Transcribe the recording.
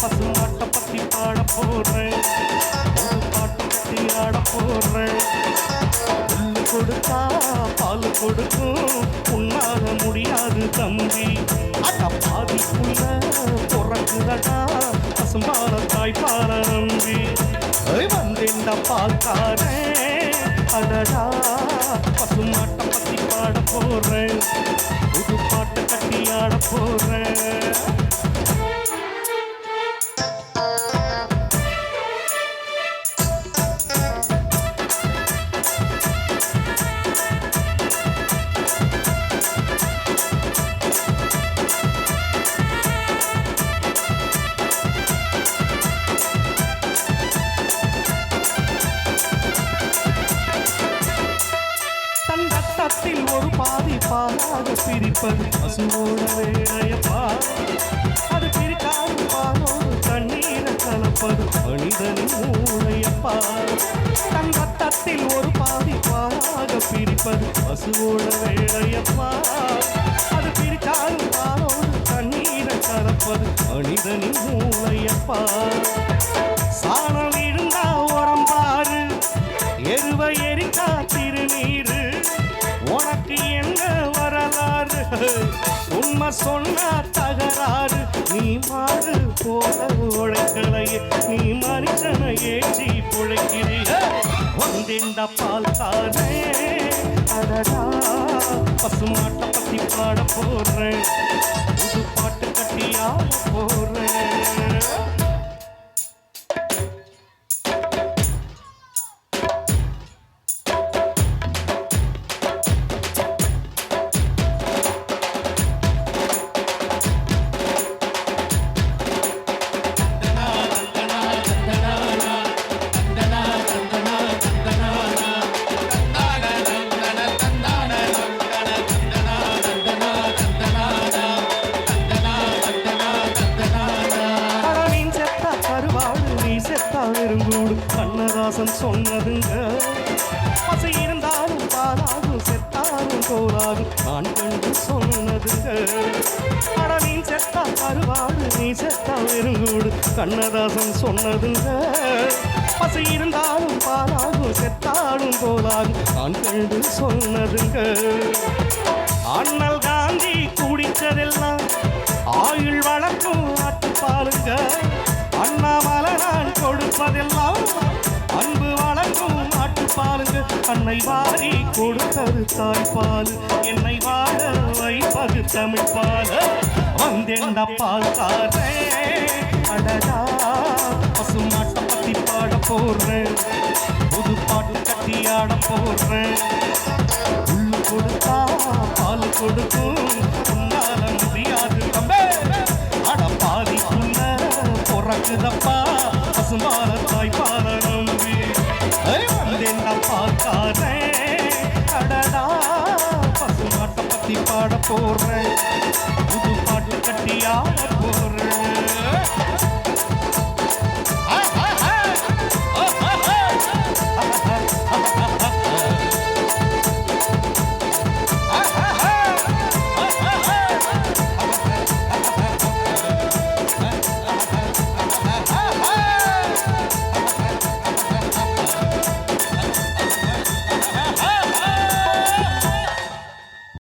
பசுமாட்டை பத்தி பாட போறேன் பாட்டு கட்டி ஆட போடுறேன் புல்லு கொடுத்தா பால் கொடுக்கும் உன்னால முடியாது தம்பி அட பாதிக்குள்ள பிறக்குதடா பசும்பால தாய்ப்பால நம்பி ஏய், வந்தேன்டா பால்காரன் அடடா பசுமாட்டை பத்தி பாட போறேன் புது பாட்டு கட்டி ஆட போறேன். தட்டில் ஒரு பாதி பாலாக பிரிப்பது பசுவோட வேலையப்பா. அது பிரிக்காது பாலோடு தண்ணீரை கலப்பது மனிதனின் மூளையப்பா. தன் ரத்தத்தில் ஒரு பாதி பாலாக பிரிப்பது பசுவோட வேலையப்பா. அது பிரிக்காது பாலோடு தண்ணீரை கலப்பது மனிதனின் மூளையப்பா. சாணம் இருந்தா உரம் பாரு எருவ எரிக்கா திருநீர் சொன்ன தகராறு நீ மாறு போல உழைக்கலையே நீ மனுஷனை ஏற்றி பிழைக்கிறீங்க வந்தேண்ட பால் தானே அடடா பசுமாட்டை பத்தி பாட போடுறேன் கண்ணதாசன் சொன்னதுங்க. பசை இருந்தாலும் பாலாகும் செத்தாலும் கோலாகும் நான் கண்டு சொன்னதுங்க. அட நீ செத்தா கருவாடு நீ செத்தா வெறுங்கூடு கண்ணதாசன் சொன்னதுங்க. பசை இருந்தாலும் பாலாகும் செத்தாலும் கோலாகும் நான் கண்டு சொன்னதுங்க. அண்ணல் காந்தி குடித்ததெல்லாம் ஆயுள் வளர்க்கும் பாருங்க அண்ணாமலை நான் கொடுப்பதெல்லாம் ஆட்டுப்பாலுங்க அன்னை வாரி கொடுத்தது தாய்ப்பால். என்னை வாழ வைப்பது தமிழ் பால் வந்தேண்ட பால் அடடா பசுமாட்டை பத்தி பாட போடுறேன். புது பாட்டு கட்டி ஆட போறேன் புல்லு கொடுத்தா பால் கொடுக்கும். உன்னால முடியாது அட பாதி புள்ள பிறக்குதப்பா. பசுமால ஆட போற புது பாட்டு கட்டி ஆட போற